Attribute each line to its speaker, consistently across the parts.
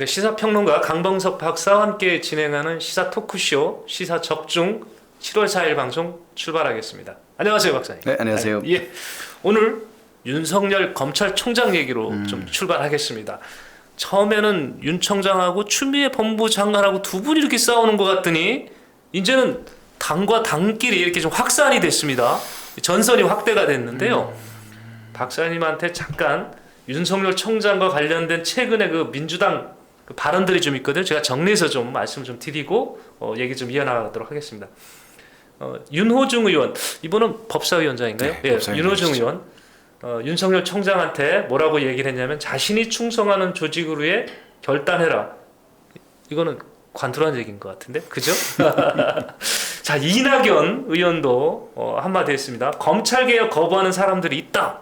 Speaker 1: 네, 시사평론가 강범석 박사와 함께 진행하는 시사 토크쇼 시사 적중 7월 4일 방송 출발하겠습니다. 안녕하세요, 박사님.
Speaker 2: 네, 안녕하세요.
Speaker 1: 아, 예. 오늘 윤석열 검찰총장 얘기로
Speaker 2: 음.
Speaker 1: 좀 출발하겠습니다. 처음에는 윤 총장하고 추미애 법무부 장관하고 두 분이 이렇게 싸우는 것 같더니 이제는 당과 당끼리 이렇게 좀 확산이 됐습니다. 전선이 확대가 됐는데요. 박사님한테 잠깐 윤석열 총장과 관련된 최근에 그 민주당 그 발언들이 좀 있거든요. 제가 정리해서 좀 말씀 좀 드리고 어, 얘기 좀 이어나가도록 하겠습니다. 어, 윤호중 의원 이분은 법사위원장인가요?
Speaker 2: 네,
Speaker 1: 예. 윤호중 의원 어, 윤석열 총장한테 뭐라고 얘기를 했냐면 자신이 충성하는 조직으로 의 결단해라. 이거는 관투란 얘기인 것 같은데, 그죠? 자 이낙연 의원도 어, 한마디 했습니다. 검찰 개혁 거부하는 사람들이 있다.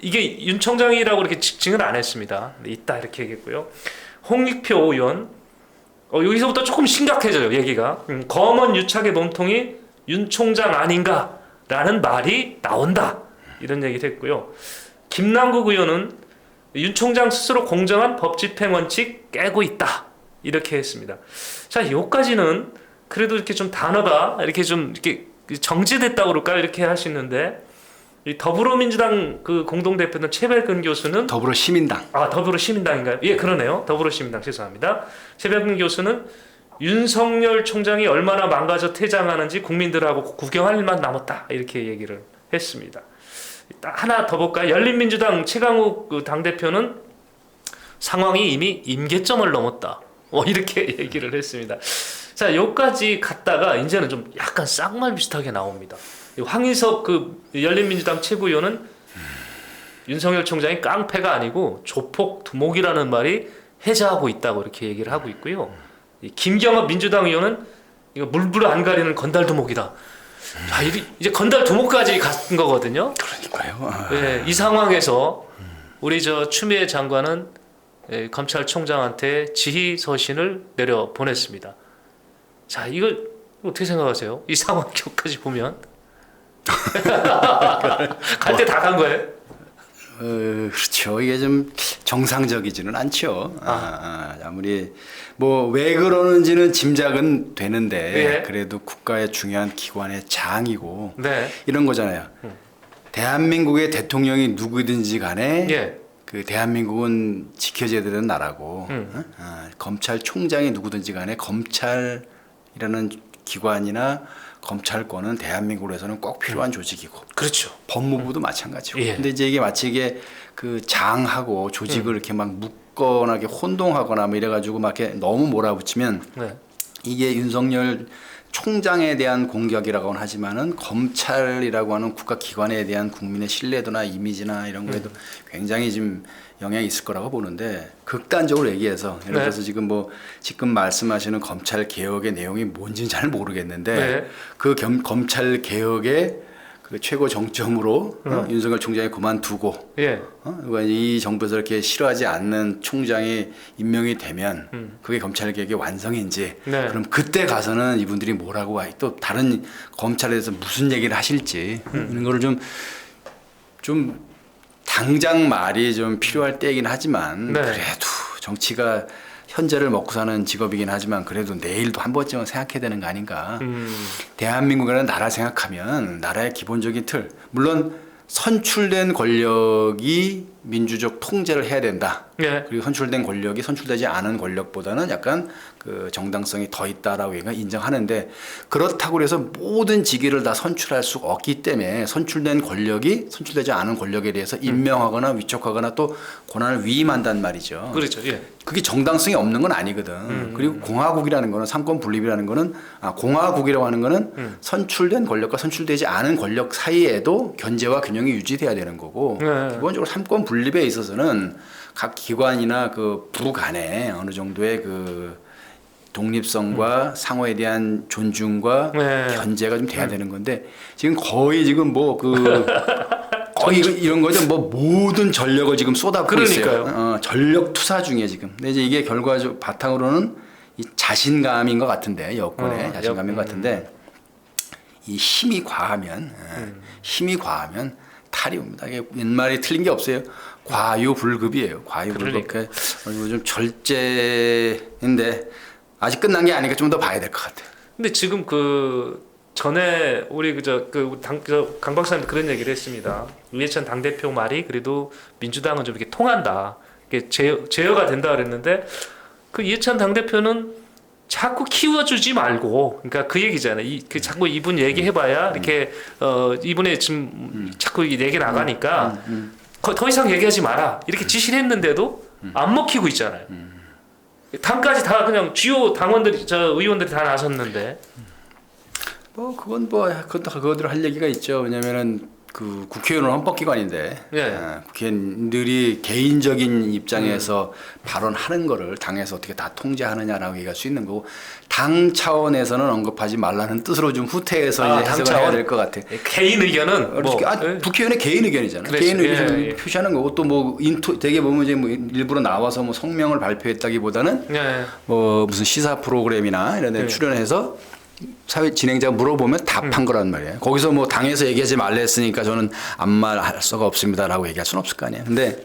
Speaker 1: 이게 윤 총장이라고 이렇게 직징을 안 했습니다. 근데 있다 이렇게 얘기했고요. 홍익표 의원. 어, 여기서부터 조금 심각해져요 얘기가. 음, 검언 유착의 몸통이 윤 총장 아닌가라는 말이 나온다. 이런 얘기를 했고요. 김남국 의원은 윤 총장 스스로 공정한 법 집행 원칙 깨고 있다. 이렇게 했습니다. 자 여기까지는 그래도 이렇게 좀 단어가 이렇게 좀 이렇게 정제됐다고 그럴까? 이렇게 할 수 있는데 이 더불어민주당 그 공동 대표는 최백은 교수는
Speaker 2: 더불어 시민당.
Speaker 1: 아 더불어 시민당인가요? 예 그러네요. 더불어 시민당 죄송합니다. 최백은 교수는 윤석열 총장이 얼마나 망가져 퇴장하는지 국민들하고 구경할 일만 남았다 이렇게 얘기를 했습니다. 딱 하나 더 볼까요? 열린민주당 최강욱 그 당 대표는 상황이 이미 임계점을 넘었다. 뭐 이렇게 얘기를 했습니다. 자, 여기까지 갔다가 이제는 좀 약간 쌍말 비슷하게 나옵니다. 이 황희석 그 열린민주당 최고위원은 윤석열 총장이 깡패가 아니고 조폭 두목이라는 말이 해자하고 있다고 이렇게 얘기를 하고 있고요. 이 김경업 민주당 의원은 이거 물불 안 가리는 건달 두목이다. 자, 이- 이제 건달 두목까지 간 거거든요.
Speaker 2: 그러니까요. 아,
Speaker 1: 예, 이 상황에서 우리 저 추미애 장관은 예, 검찰총장한테 지휘 서신을 내려 보냈습니다. 자, 이걸 어떻게 생각하세요? 이 상황 격까지 보면 갈 때 다 간 거예요?
Speaker 2: 어, 그렇죠. 이게 좀 정상적이지는 않죠. 아, 아, 아무리 뭐 왜 그러는지는 짐작은 되는데
Speaker 1: 예.
Speaker 2: 그래도 국가의 중요한 기관의 장이고
Speaker 1: 네,
Speaker 2: 이런 거잖아요. 대한민국의 대통령이 누구든지 간에
Speaker 1: 예,
Speaker 2: 그 대한민국은 지켜져야 되는 나라고
Speaker 1: 음.
Speaker 2: 어? 아, 검찰총장이 누구든지 간에 검찰이라는 기관이나 검찰권은 대한민국에서는 꼭 필요한 조직이고
Speaker 1: 그렇죠.
Speaker 2: 법무부도 마찬가지고.
Speaker 1: 예.
Speaker 2: 근데 이제 이게 마치 이게 그 장하고 조직을 이렇게 막 묶거나 이렇게 혼동하거나 뭐 이래가지고 막 이렇게 너무 몰아붙이면
Speaker 1: 네,
Speaker 2: 이게 윤석열 총장에 대한 공격이라고는 하지만은 검찰이라고 하는 국가 기관에 대한 국민의 신뢰도나 이미지나 이런 거에도 굉장히 좀 영향이 있을 거라고 보는데 극단적으로 얘기해서 예를
Speaker 1: 네.
Speaker 2: 들어서 지금 뭐 지금 말씀하시는 검찰 개혁의 내용이 뭔지는 잘 모르겠는데
Speaker 1: 네.
Speaker 2: 그 겸, 검찰 개혁의 그 최고 정점으로 어, 윤석열 총장이 그만두고
Speaker 1: 예,
Speaker 2: 어? 그러니까 이 정부에서 이렇게 싫어하지 않는 총장이 임명이 되면 그게 검찰 개혁의 완성인지
Speaker 1: 음. 네.
Speaker 2: 그럼 그때 가서는 이분들이 뭐라고 하- 또 다른 검찰에서 무슨 얘기를 하실지
Speaker 1: 음.
Speaker 2: 이런 거를 좀좀 당장 말이 좀 필요할 때이긴 하지만
Speaker 1: 네.
Speaker 2: 그래도 정치가 현재를 먹고 사는 직업이긴 하지만 그래도 내일도 한 번쯤은 생각해야 되는 거 아닌가.
Speaker 1: 음,
Speaker 2: 대한민국이라는 나라 생각하면 나라의 기본적인 틀 물론 선출된 권력이 민주적 통제를 해야 된다.
Speaker 1: 예,
Speaker 2: 그리고 선출된 권력이 선출되지 않은 권력보다는 약간 그 정당성이 더 있다라고 얘가 인정하는데 그렇다고 해서 모든 직위를 다 선출할 수 없기 때문에 선출된 권력이 선출되지 않은 권력에 대해서 임명하거나 위촉하거나 또 권한을 위임한단 말이죠.
Speaker 1: 그렇죠. 예,
Speaker 2: 그게 정당성이 없는 건 아니거든. 그리고 공화국이라는 거는 상권 분립이라는 거는 아 공화국이라고 하는 거는 선출된 권력과 선출되지 않은 권력 사이에도 견제와 균형이 유지돼야 되는 거고
Speaker 1: 네.
Speaker 2: 기본적으로 삼권 분립 에 있어서는 각 기관이나 그 부 간에 어느 정도의 그 독립성과 상호에 대한 존중과
Speaker 1: 네.
Speaker 2: 견제가 좀 돼야 되는 건데 지금 거의 지금 뭐그 거의 이런 거죠. 뭐 모든 전력을 지금 쏟아붓고
Speaker 1: 그러니까요.
Speaker 2: 있어요. 어, 전력 투사 중에 지금. 근데 이제 이게 결과적 바탕으로는 이 자신감인 것 같은데 여권의
Speaker 1: 어,
Speaker 2: 자신감인
Speaker 1: 여-
Speaker 2: 것 같은데 이 힘이 과하면 어,
Speaker 1: 음.
Speaker 2: 힘이 과하면 탈이 옵니다. 이게 옛말에 틀린 게 없어요. 과유불급이에요. 과유불급. 그러니까 좀 절제인데 아직 끝난 게 아니니까 좀 더 봐야 될 것 같아요.
Speaker 1: 근데 지금 그 전에 우리 그저 그강 박사님 그런 얘기를 했습니다. 이해찬 당 대표 말이 그래도 민주당은 좀 이렇게 통한다. 이게 제어, 제어가 된다 그랬는데 그 이해찬 당 대표는 자꾸 키워주지 말고 그러니까 그 얘기잖아요. 이, 그 자꾸 이분 얘기해봐야 이렇게 어 이분의 지금 자꾸 이 얘기 나가니까 거- 더 이상 얘기하지 마라. 이렇게 지시를 했는데도 안 먹히고 있잖아요. 당까지 다 그냥 주요 당원들이 저 의원들이 다 나섰는데.
Speaker 2: 뭐 그건 뭐 그것도 그거대로 할 얘기가 있죠. 왜냐면은 그 국회의원은 헌법기관인데
Speaker 1: 예.
Speaker 2: 아, 국회의원들이 개인적인 입장에서 발언하는 거를 당에서 어떻게 다 통제하느냐라고 얘기할 수 있는 거고 당 차원에서는 언급하지 말라는 뜻으로 좀 후퇴해서
Speaker 1: 아,
Speaker 2: 이제
Speaker 1: 당
Speaker 2: 해석을
Speaker 1: 차원?
Speaker 2: 해야 될것 같아.
Speaker 1: 개인 의견은 뭐
Speaker 2: 아,
Speaker 1: 예.
Speaker 2: 국회의원의 개인 의견이잖아요.
Speaker 1: 그렇지.
Speaker 2: 개인 의견을
Speaker 1: 예, 예.
Speaker 2: 표시하는 거고 또 뭐 인투 되게 보면 이제 뭐 일부러 나와서 뭐 성명을 발표했다기보다는
Speaker 1: 예.
Speaker 2: 뭐 무슨 시사 프로그램이나 이런 데
Speaker 1: 네.
Speaker 2: 출연해서 사회 진행자가 물어보면 답한 거란 말이에요. 거기서 뭐 당에서 얘기하지 말라 했으니까 저는 아무 말 할 수가 없습니다라고 얘기할 수는 없을 거 아니에요. 근데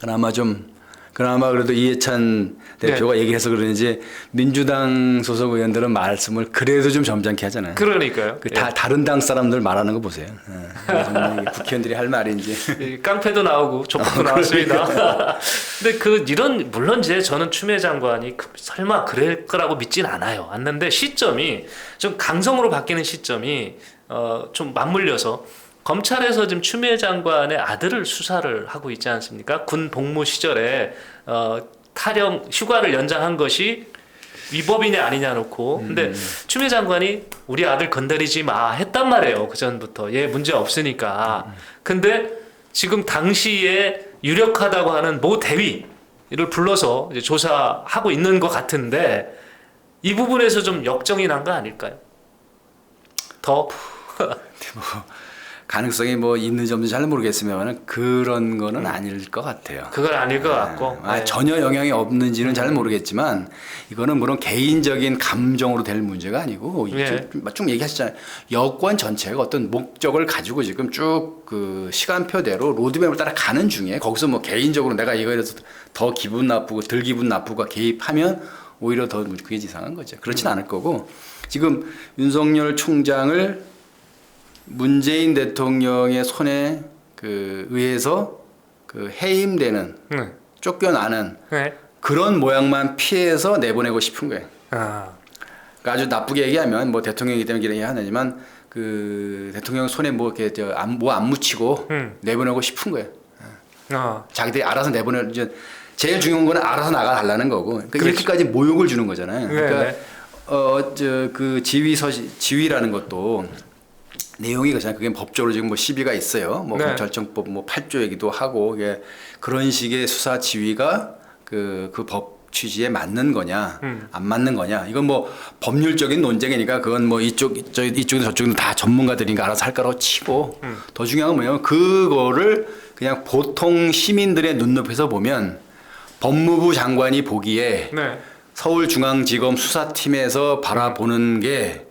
Speaker 2: 그나마 좀 그나마 그래도 이해찬 대표가
Speaker 1: 네.
Speaker 2: 얘기해서 그러는지 민주당 소속 의원들은 말씀을 그래도 좀 점잖게 하잖아요.
Speaker 1: 그러니까요.
Speaker 2: 그다 다른 당 사람들 말하는 거 보세요. 예. 이게 국회의원들이 할 말인지.
Speaker 1: 예. 이 깡패도 나오고 조폭도 나왔습니다. 근데 그 이런 물론 이제 저는 추미애 장관이 그- 설마 그럴 거라고 믿진 않아요. 않는데 시점이 좀 강성으로 바뀌는 시점이 어 좀 맞물려서 검찰에서 지금 추미애 장관의 아들을 수사를 하고 있지 않습니까? 군 복무 시절에 어 타령 휴가를 연장한 것이 위법이냐 아니냐 놓고. 근데 추미애 장관이 우리 아들 건드리지 마 했단 말이에요 그 전부터. 얘 문제 없으니까. 근데 지금 당시에 유력하다고 하는 모 대위를 불러서 이제 조사하고 있는 것 같은데 이 부분에서 좀 역정이 난 거 아닐까요? 더
Speaker 2: 가능성이 뭐 있는지 없는지 잘 모르겠으면 그런 거는 아닐 것 같아요.
Speaker 1: 그건 아닐 것 같고
Speaker 2: 아,
Speaker 1: 네.
Speaker 2: 전혀 영향이 없는지는 잘 모르겠지만 이거는 물론 개인적인 감정으로 될 문제가 아니고
Speaker 1: 예.
Speaker 2: 쭉, 쭉 얘기하셨잖아요. 여권 전체가 어떤 목적을 가지고 지금 쭉 그 시간표대로 로드맵을 따라 가는 중에 거기서 뭐 개인적으로 내가 이거에 대해서 더 기분 나쁘고 덜 기분 나쁘고 개입하면 오히려 더 그게 이상한 거죠. 그렇진
Speaker 1: 음.
Speaker 2: 않을 거고 지금 윤석열 총장을 문재인 대통령의 손에 그 의해서 그 해임되는
Speaker 1: 네.
Speaker 2: 쫓겨나는
Speaker 1: 네.
Speaker 2: 그런 모양만 피해서 내보내고 싶은 거예요.
Speaker 1: 아,
Speaker 2: 그러니까 아주 나쁘게 얘기하면 뭐 대통령이기 때문에 그런 얘기 하지만 그 대통령 손에 뭐 이렇게 뭐안 묻히고
Speaker 1: 음.
Speaker 2: 내보내고 싶은 거예요.
Speaker 1: 아,
Speaker 2: 자기들이 알아서 내보내 이제 제일 중요한 거는 알아서 나가 달라는 거고. 그러니까. 이렇게까지 모욕을 주는 거잖아요.
Speaker 1: 네,
Speaker 2: 그러니까
Speaker 1: 네.
Speaker 2: 어저 그 지휘 서시 지휘라는 것도 내용이 그냥 그게 법적으로 지금 뭐 시비가 있어요. 뭐
Speaker 1: 네.
Speaker 2: 검찰청법 뭐 8조 얘기도 하고 이게 그런 식의 수사 지휘가 그 그 법 취지에 맞는 거냐
Speaker 1: 음.
Speaker 2: 안 맞는 거냐 이건 뭐 법률적인 논쟁이니까 그건 뭐 이쪽 저 이쪽이나 저쪽은 다 전문가들이니까 알아서 할 거라고 치고
Speaker 1: 음.
Speaker 2: 더 중요한 건 뭐냐면 그거를 그냥 보통 시민들의 눈높이에서 보면 법무부 장관이 보기에
Speaker 1: 네.
Speaker 2: 서울중앙지검 수사팀에서 바라보는 게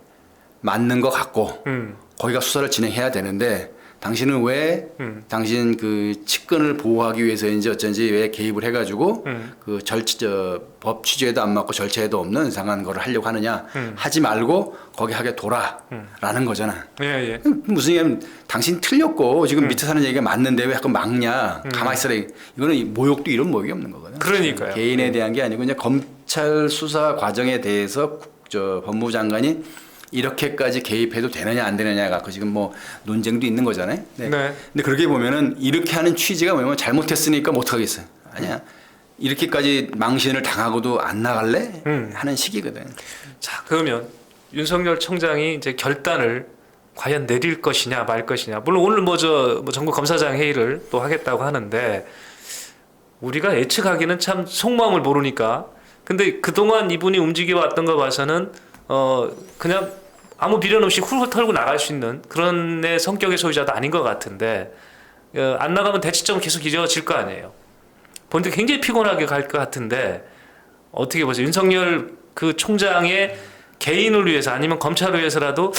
Speaker 2: 맞는 것 같고
Speaker 1: 음.
Speaker 2: 거기가 수사를 진행해야 되는데 당신은 왜
Speaker 1: 음.
Speaker 2: 당신 그 측근을 보호하기 위해서인지 어쩐지 왜 개입을 해가지고
Speaker 1: 음.
Speaker 2: 그 절차 법 취지에도 안 맞고 절차에도 없는 이상한 거를 하려고 하느냐
Speaker 1: 음.
Speaker 2: 하지 말고 거기 하게 둬라라는 거잖아.
Speaker 1: 예, 예.
Speaker 2: 무슨 얘기냐면 당신 틀렸고
Speaker 1: 음.
Speaker 2: 지금 밑에 사는 얘기가 맞는데 왜 자꾸 막냐 가만히 있어라 이거는 이 모욕도 이런 모욕이 없는 거거든
Speaker 1: 그러니까요.
Speaker 2: 개인에 대한 게 아니고 이제 검찰 수사 과정에 대해서 국- 저 법무부 장관이 이렇게까지 개입해도 되느냐 안 되느냐 갖고 지금 뭐 논쟁도 있는 거잖아요 네.
Speaker 1: 네.
Speaker 2: 근데 그렇게 보면은 이렇게 하는 취지가 뭐냐면 잘못했으니까 못 하겠어요 아니야 이렇게까지 망신을 당하고도 안 나갈래
Speaker 1: 음.
Speaker 2: 하는 시기거든
Speaker 1: 자, 그러면 윤석열 청장이 이제 결단을 과연 내릴 것이냐 말 것이냐. 물론 오늘 뭐저 뭐 전국 검사장 회의를 또 하겠다고 하는데 우리가 예측하기는 참 속마음을 모르니까. 근데 그동안 이분이 움직여 왔던 거 봐서는 어 그냥 아무 비련 없이 훌훌 털고 나갈 수 있는 그런 내 성격의 소유자도 아닌 것 같은데 어, 안 나가면 대치점 계속 이어질 거 아니에요. 본데 굉장히 피곤하게 갈 것 같은데 어떻게 보세요? 윤석열 그 총장의 개인을 위해서 아니면 검찰을 위해서라도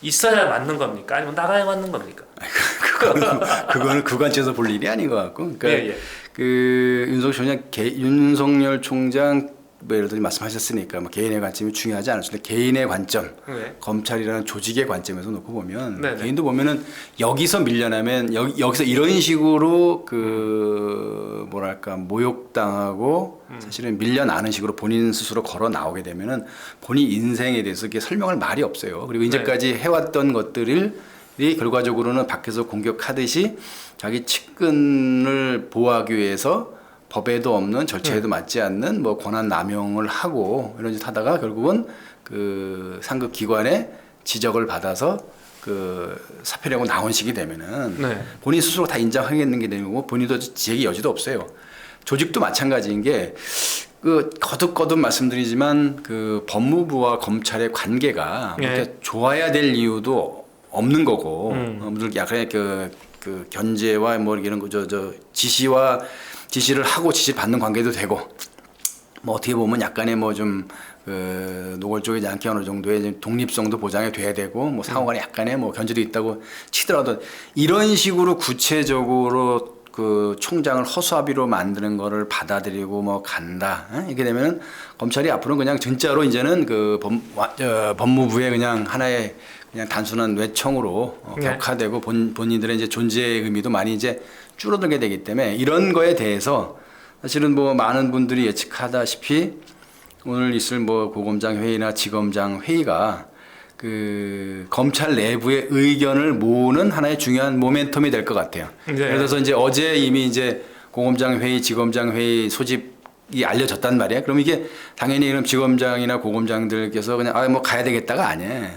Speaker 1: 있어야 맞는 겁니까? 아니면 나가야 맞는 겁니까?
Speaker 2: 그거는, 그거는 그 관점에서 볼 일이 아닌 것 같고. 그러니까
Speaker 1: 예, 예.
Speaker 2: 그 윤석열 총장, 개, 윤석열 총장 뭐 예를 들어 말씀하셨으니까 뭐 개인의 관점이 중요하지 않을 수 있는데 개인의 관점,
Speaker 1: 네.
Speaker 2: 검찰이라는 조직의 관점에서 놓고 보면
Speaker 1: 네 네.
Speaker 2: 개인도 보면은 여기서 밀려나면 여기, 여기서 이런 식으로 그 뭐랄까 모욕당하고
Speaker 1: 음.
Speaker 2: 사실은 밀려나는 식으로 본인 스스로 걸어 나오게 되면은 본인 인생에 대해서 이게 설명할 말이 없어요. 그리고 이제까지 해왔던 것들을 이 결과적으로는 밖에서 공격하듯이 자기 측근을 보호하기 위해서 법에도 없는 절차에도 맞지 않는 뭐 권한 남용을 하고 이런 짓 하다가 결국은 그 상급 기관의 지적을 받아서 그 사표를 내고 나온 식이 되면은
Speaker 1: 네.
Speaker 2: 본인 스스로 다 인정하겠는 게 되는 거고 본인도 지적의 여지도 없어요. 조직도 마찬가지인 게 그 거듭거듭 말씀드리지만 그 법무부와 검찰의 관계가
Speaker 1: 예.
Speaker 2: 그렇게 좋아야 될 이유도 없는 거고
Speaker 1: 음.
Speaker 2: 어, 무슨 약간의 그, 그 견제와 뭐 이런 거저 저 지시와 지시를 하고 지시 받는 관계도 되고 뭐 어떻게 보면 약간의 뭐좀 그 노골적이지 않게 어느 정도의 좀 독립성도 보장이 돼야 되고 뭐 상호간에 약간의 뭐 견제도 있다고 치더라도 이런 식으로 구체적으로 그 총장을 허수아비로 만드는 거를 받아들이고 뭐 간다 어? 이렇게 되면은 검찰이 앞으로 그냥 진짜로 이제는 그 법, 와- 저, 법무부의 그냥 하나의 그냥 단순한 뇌청으로 어,
Speaker 1: 네.
Speaker 2: 격화되고 본, 본인들의 이제 존재의 의미도 많이 이제 줄어들게 되기 때문에 이런 거에 대해서 사실은 뭐 많은 분들이 예측하다시피 오늘 있을 뭐 고검장 회의나 지검장 회의가 그 검찰 내부의 의견을 모으는 하나의 중요한 모멘텀이 될 것 같아요.
Speaker 1: 네.
Speaker 2: 들어서 이제 어제 이미 이제 고검장 회의, 지검장 회의 소집이 알려졌단 말이에요. 그럼 이게 당연히 그럼 지검장이나 고검장들께서 그냥 아 뭐 가야 되겠다가 아니에요.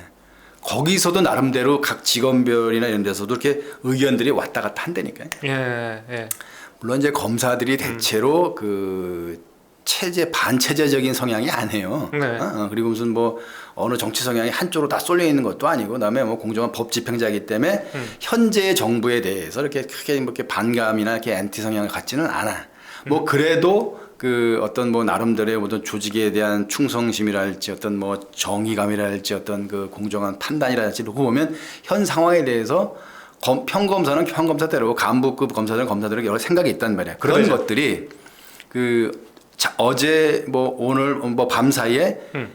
Speaker 2: 거기서도 나름대로 각 직원별이나 이런 데서도 이렇게 의견들이 왔다 갔다 한다니까요.
Speaker 1: 예, 예.
Speaker 2: 물론 이제 검사들이 대체로 그 체제 반체제적인 성향이 아니에요.
Speaker 1: 네.
Speaker 2: 어, 어, 그리고 무슨 뭐 어느 정치 성향이 한쪽으로 다 쏠려 있는 것도 아니고 그다음에 뭐 공정한 법 집행자이기 때문에 현재 정부에 대해서 이렇게 크게 뭐 이렇게 반감이나 이렇게 엔티 성향을 갖지는 않아. 뭐 그래도 그 어떤 뭐 나름대로의 어떤 조직에 대한 충성심이랄지 어떤 뭐 정의감이랄지 어떤 그 공정한 판단이랄지 놓고 보면 현 상황에 대해서 검, 평검사는 평검사대로 간부급 검사들은 검사들에게 여러 생각이 있단 말이야. 그런
Speaker 1: 그렇죠.
Speaker 2: 것들이 그 자, 어제 뭐 오늘 뭐 밤 사이에
Speaker 1: 음.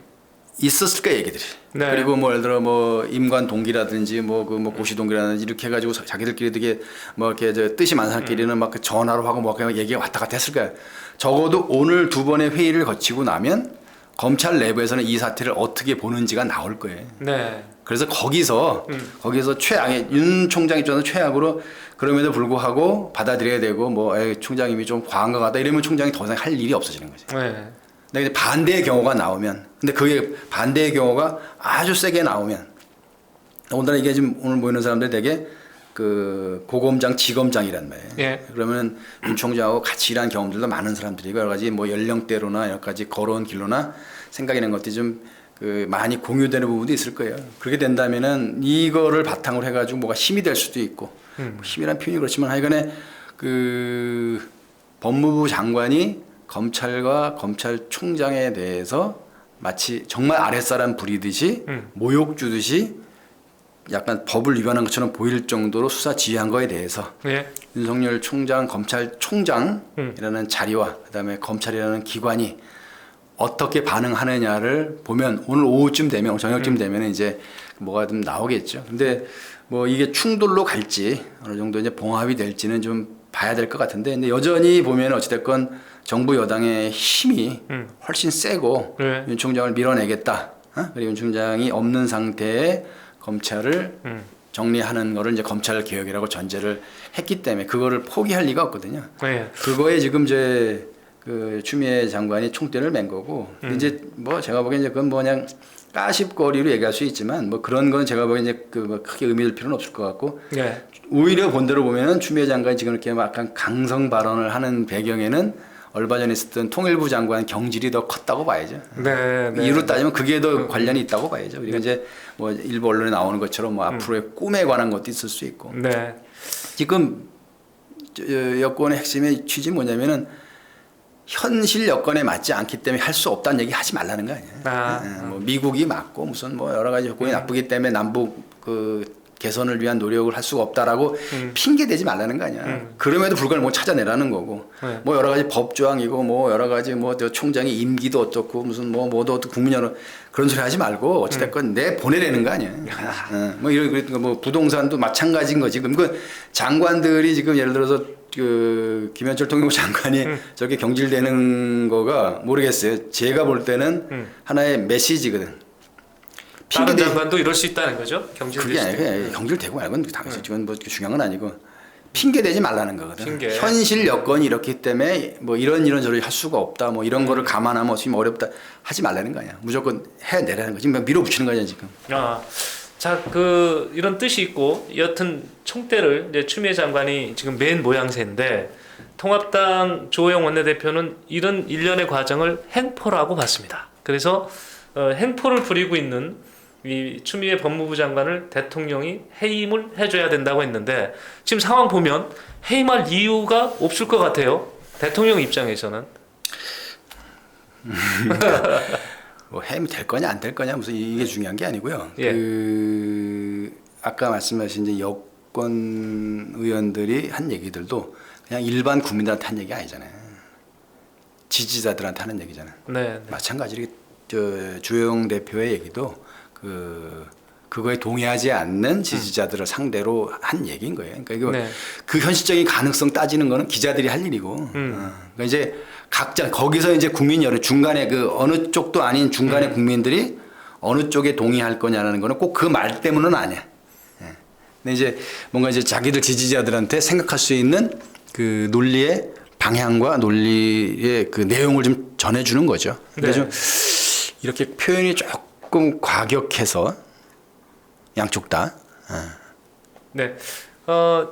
Speaker 2: 있었을 거야 얘기들이.
Speaker 1: 네.
Speaker 2: 그리고 뭐 예를 들어 뭐 임관 동기라든지 뭐 그 뭐 고시 동기라든지 이렇게 해가지고 자기들끼리 되게 뭐 이렇게 저 뜻이 많은 사람끼리는 막그 전화로 하고 뭐 그냥 얘기가 왔다 갔다 했을 거야. 적어도 오늘 두 번의 회의를 거치고 나면 검찰 내부에서는 이 사태를 어떻게 보는지가 나올 거예요.
Speaker 1: 네.
Speaker 2: 그래서 거기서
Speaker 1: 음.
Speaker 2: 거기서 최악의 윤 총장 입장에서 최악으로 그럼에도 불구하고 받아들여야 되고 뭐 에이, 총장님이 좀 과한 것 같다 이러면 총장이 더 이상 할 일이 없어지는 거지.
Speaker 1: 네.
Speaker 2: 근데 이제 반대의 경우가 나오면 근데 그게 반대의 경우가 아주 세게 나오면 오늘 이게 지금 오늘 모이는 사람들 되게 그 고검장 지검장이란 말이에요.
Speaker 1: 예.
Speaker 2: 그러면 윤 총장하고 같이 일한 경험들도 많은 사람들이고 여러 가지 뭐 연령대로나 여러 가지 걸어온 길로나 생각이는 것들이 좀 그 많이 공유되는 부분도 있을 거예요. 그렇게 된다면은 이거를 바탕으로 해가지고 뭐가 힘이 될 수도 있고
Speaker 1: 음.
Speaker 2: 뭐 힘이란 표현이 그렇지만 하여간에 그 법무부 장관이 검찰과 검찰총장에 대해서 마치 정말 아랫사람 부리듯이
Speaker 1: 음.
Speaker 2: 모욕 주듯이 약간 법을 위반한 것처럼 보일 정도로 수사 지휘한 거에 대해서
Speaker 1: 예.
Speaker 2: 윤석열 총장 검찰총장이라는 자리와 그다음에 검찰이라는 기관이 어떻게 반응하느냐를 보면 오늘 오후쯤 되면 저녁쯤 되면 이제 뭐가 좀 나오겠죠. 근데 뭐 이게 충돌로 갈지 어느 정도 이제 봉합이 될지는 좀 봐야 될 것 같은데 근데 여전히 보면 어찌됐건 정부 여당의 힘이
Speaker 1: 음.
Speaker 2: 훨씬 세고
Speaker 1: 네.
Speaker 2: 윤 총장을 밀어내겠다. 어? 그리고 윤 총장이 없는 상태에 검찰을
Speaker 1: 음.
Speaker 2: 정리하는 거를 이제 검찰 개혁이라고 전제를 했기 때문에 그거를 포기할 리가 없거든요.
Speaker 1: 네.
Speaker 2: 그거에 지금 이제 그 추미애 장관이 총대를 맨 거고
Speaker 1: 음.
Speaker 2: 이제 뭐 제가 보기엔 이제 그건 뭐 그냥 까십거리로 얘기할 수 있지만 뭐 그런 건 제가 보기엔 이제 그뭐 크게 의미 될 필요는 없을 것 같고
Speaker 1: 네.
Speaker 2: 오히려 본대로 보면은 추미애 장관이 지금 이렇게 막 약간 강성 발언을 하는 배경에는 얼마 전에 있었던 통일부 장관 경질이 더 컸다고 봐야죠.
Speaker 1: 네. 네.
Speaker 2: 이로 따지면 그게 더 관련이 있다고 봐야죠. 그리고 이제 뭐 일부 언론에 나오는 것처럼 뭐 앞으로의 꿈에 관한 것도 있을 수 있고
Speaker 1: 네.
Speaker 2: 지금 여권의 핵심의 취지 뭐냐면은 현실 여건에 맞지 않기 때문에 할 수 없다는 얘기 하지 말라는 거 아니에요.
Speaker 1: 아.
Speaker 2: 예, 뭐 미국이 맞고 무슨 뭐 여러 가지 조건이 나쁘기 때문에 남북 그 개선을 위한 노력을 할 수가 없다라고 핑계 대지 말라는 거 아니야.
Speaker 1: 음.
Speaker 2: 그럼에도 불구하고 뭐 찾아내라는 거고.
Speaker 1: 네.
Speaker 2: 뭐 여러 가지 법 조항이고 뭐 여러 가지 뭐 저 총장의 임기도 어떻고 무슨 뭐 뭐도 어떻고 국민 여러 그런 소리 하지 말고 어찌 됐건 내 보내라는 거 아니야. 어, 뭐 이런 그뭐 부동산도 마찬가지인 거지. 지금 그 장관들이 지금 예를 들어서 그 김현철 통일부 장관이 저렇게 경질되는 거가 모르겠어요. 제가 볼 때는
Speaker 1: 음.
Speaker 2: 하나의 메시지거든.
Speaker 1: 다른
Speaker 2: 핑계대
Speaker 1: 장관도 이럴 수 있다는 거죠. 경질될
Speaker 2: 그게
Speaker 1: 수도
Speaker 2: 아니고
Speaker 1: 있고.
Speaker 2: 그냥 경질되고 말고는 당연히 지금 뭐 중요한 건 아니고 핑계 대지 말라는 거거든.
Speaker 1: 핑계.
Speaker 2: 현실 여건이 이렇기 때문에 뭐 이런 이런 저런 할 수가 없다. 뭐 이런
Speaker 1: 음.
Speaker 2: 거를 감안하면 지금 어렵다. 하지 말라는 거 아니야. 무조건 해내라는 거지. 지금 밀어붙이는 거냐 지금.
Speaker 1: 아, 자, 그 이런 뜻이 있고 여튼 총대를 이제 추미애 장관이 지금 맨 모양새인데 통합당 조호영 원내대표는 이런 일련의 과정을 행포라고 봤습니다. 그래서 어, 행포를 부리고 있는 이 추미애 법무부 장관을 대통령이 해임을 해줘야 된다고 했는데 지금 상황 보면 해임할 이유가 없을 것 같아요. 대통령 입장에서는
Speaker 2: 뭐 해면 될 거냐 안 될 거냐 무슨 이게 중요한 게 아니고요.
Speaker 1: 예.
Speaker 2: 그 아까 말씀하신 이제 여권 의원들이 한 얘기들도 그냥 일반 국민들한테 한 얘기 아니잖아요. 지지자들한테 하는 얘기잖아요.
Speaker 1: 네, 네.
Speaker 2: 마찬가지로 저 주영 대표의 얘기도 그 그거에 동의하지 않는 지지자들을 상대로 한 얘기인 거예요. 그러니까 이거
Speaker 1: 네.
Speaker 2: 그 현실적인 가능성 따지는 거는 기자들이 할 일이고,
Speaker 1: 음.
Speaker 2: 어, 그러니까 이제 각자 거기서 이제 국민 여론 중간에 그 어느 쪽도 아닌 중간에
Speaker 1: 음.
Speaker 2: 국민들이 어느 쪽에 동의할 거냐라는 거는 꼭 그 말 때문은 아니야. 예. 근데 이제 뭔가 이제 자기들 지지자들한테 생각할 수 있는 그 논리의 방향과 논리의 그 내용을 좀 전해주는 거죠. 근데
Speaker 1: 네.
Speaker 2: 좀 이렇게 표현이 조금 과격해서 양쪽 다.
Speaker 1: 네. 어,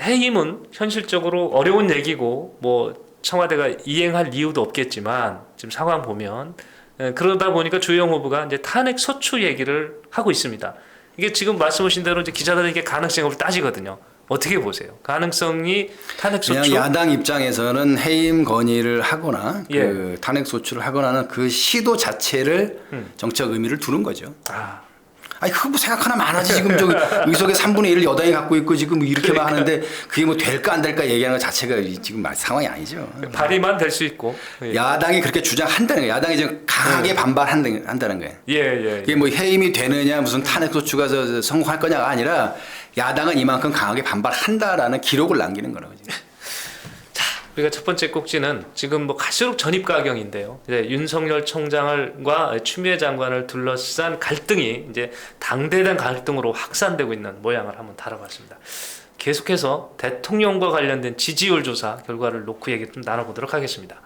Speaker 1: 해임은 현실적으로 어려운 얘기고 뭐 청와대가 이행할 이유도 없겠지만 지금 상황 보면 에, 그러다 보니까 주영 후보가 이제 탄핵 소추 얘기를 하고 있습니다. 이게 지금 말씀하신 대로 이제 기자들에게 가능성을 따지거든요. 어떻게 보세요? 가능성이 탄핵
Speaker 2: 그냥? 야당 입장에서는 해임 건의를 하거나
Speaker 1: 예.
Speaker 2: 그 탄핵 소추를 하거나는 그 시도 자체를
Speaker 1: 음.
Speaker 2: 정책 의미를 두는 거죠.
Speaker 1: 아,
Speaker 2: 아니 그거 뭐 생각 하나 많아지 지금 저기 의석의 3분의 1을 여당이 갖고 있고 지금 뭐 이렇게 만
Speaker 1: 그러니까.
Speaker 2: 하는데 그게 뭐 될까 안 될까 얘기하는 것 자체가 이- 지금 마- 상황이 아니죠.
Speaker 1: 발의만 될 수 있고. 예,
Speaker 2: 야당이 그렇게 주장한다는 거예요. 야당이 지금 강하게 반발한다는 한다는 거예요.
Speaker 1: 예, 예.
Speaker 2: 이게 뭐 해임이 되느냐 무슨 탄핵 소추가 저- 저 성공할 거냐가 아니라 야당은 이만큼 강하게 반발한다라는 기록을 남기는 거라고 지금.
Speaker 1: 우리가 첫 번째 꼭지는 지금 뭐 갈수록 전입가경인데요. 이제 윤석열 총장과 추미애 장관을 둘러싼 갈등이 이제 당대당 갈등으로 확산되고 있는 모양을 한번 다뤄봤습니다. 계속해서 대통령과 관련된 지지율 조사 결과를 놓고 얘기 좀 나눠보도록 하겠습니다.